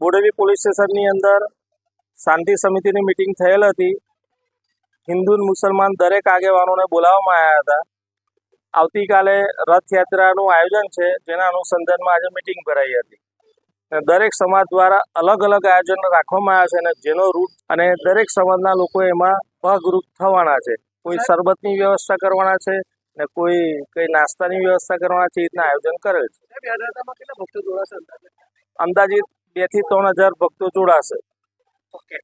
Police સ્ટેશનની અંદર શાંતિ સમિતિની મિટિંગ થયેલ હતી. હિન્દુ મુસલમાન દરેક આગેવાનોને બોલાવવામાં આવ્યા હતા. આવતીકાલે રથયાત્રાનું આયોજન છે જેના અનુસંધાનમાં આજે મિટિંગ ભરાઈ હતી. અને દરેક સમાજ દ્વારા અલગ અલગ આયોજન રાખવામાં આવ્યા છે અને જેનો રૂટ અને દરેક સમાજના લોકો એમાં ભાગરૂપ થવાના છે. કોઈ શરબતની વ્યવસ્થા કરવાના છે ને કોઈ કઈ નાસ્તાની વ્યવસ્થા કરવાના છે એ રીતના આયોજન કરેલ છે. અંદાજિત બે થી ત્રણ હજાર ભક્તો જોડાશે ઓકે